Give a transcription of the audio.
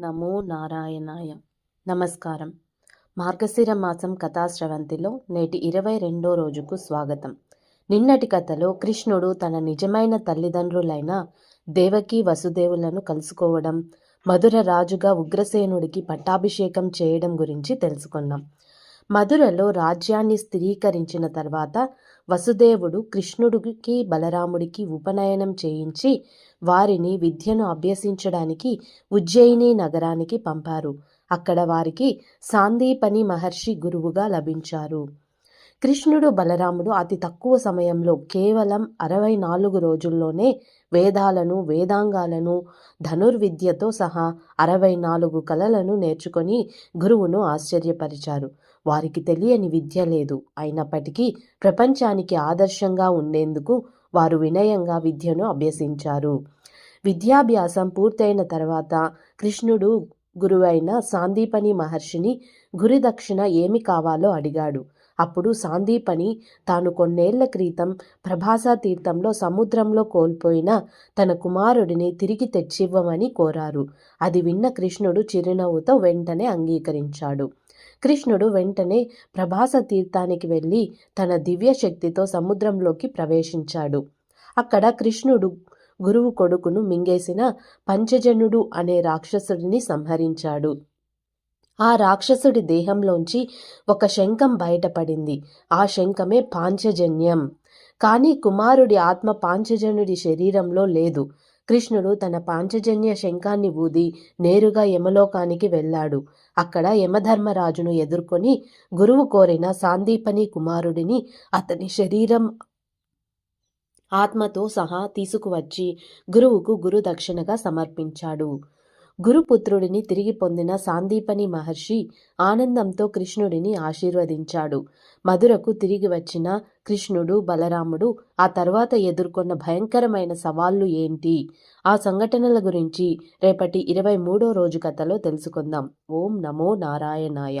నమో నారాయణాయ. నమస్కారం. మార్గశిర మాసం కథాశ్రవంతిలో నేటి ఇరవై రెండో రోజుకు స్వాగతం. నిన్నటి కథలో కృష్ణుడు తన నిజమైన తల్లిదండ్రులైన దేవకి వసుదేవులను కలుసుకోవడం మధుర రాజుగా ఉగ్రసేనుడికి పట్టాభిషేకం చేయడం గురించి తెలుసుకున్నాం. మధురలో రాజ్యాన్ని స్థిరీకరించిన తర్వాత వసుదేవుడు కృష్ణుడికి బలరాముడికి ఉపనయనం చేయించి వారిని విద్యను అభ్యసించడానికి ఉజ్జయిని నగరానికి పంపారు. అక్కడ వారికి సాందీపని మహర్షి గురువుగా లభించారు. కృష్ణుడు బలరాముడు అతి తక్కువ సమయంలో కేవలం అరవై నాలుగు రోజుల్లోనే వేదాలను వేదాంగాలను ధనుర్విద్యతో సహా అరవై నాలుగు కళలను నేర్చుకొని గురువును ఆశ్చర్యపరిచారు. వారికి తెలియని విద్య లేదు. అయినప్పటికీ ప్రపంచానికి ఆదర్శంగా ఉండేందుకు వారు వినయంగా విద్యను అభ్యసించారు. విద్యాభ్యాసం పూర్తయిన తర్వాత కృష్ణుడు గురువైన సాందీపని మహర్షిని గురుదక్షిణ ఏమి కావాలో అడిగాడు. అప్పుడు సాందీపని తాను కొన్నేళ్ళ క్రితం ప్రభాసా తీర్థంలో సముద్రంలో కోల్పోయిన తన కుమారుడిని తిరిగి తెచ్చివ్వమని కోరారు. అది విన్న కృష్ణుడు చిరునవ్వుతో వెంటనే అంగీకరించాడు. కృష్ణుడు వెంటనే ప్రభాస తీర్థానికి వెళ్ళి తన దివ్య శక్తితో సముద్రంలోకి ప్రవేశించాడు. అక్కడ కృష్ణుడు గురువు కొడుకును మింగేసిన పంచజనుడు అనే రాక్షసుడిని సంహరించాడు. ఆ రాక్షసుడి దేహంలోంచి ఒక శంఖం బయటపడింది. ఆ శంఖమే పాంచజన్యం. కానీ కుమారుడి ఆత్మ పాంచజనుడి శరీరంలో లేదు. కృష్ణుడు తన పాంచజన్య శంఖాన్ని ఊది నేరుగా యమలోకానికి వెళ్ళాడు. అక్కడ యమధర్మరాజును ఎదుర్కొని గురువు కోరిన సాందీపని కుమారుడిని అతని శరీరం ఆత్మతో సహా తీసుకువచ్చి గురువుకు గురు దక్షిణగా సమర్పించాడు. గురుపుత్రుడిని తిరిగి పొందిన సాందీపని మహర్షి ఆనందంతో కృష్ణుడిని ఆశీర్వదించాడు. మధురకు తిరిగి వచ్చిన కృష్ణుడు బలరాముడు ఆ తర్వాత ఎదుర్కొన్న భయంకరమైన సవాళ్ళు ఏంటి? ఆ సంఘటనల గురించి రేపటి ఇరవై మూడో రోజు కథలో తెలుసుకుందాం. ఓం నమో నారాయణాయ.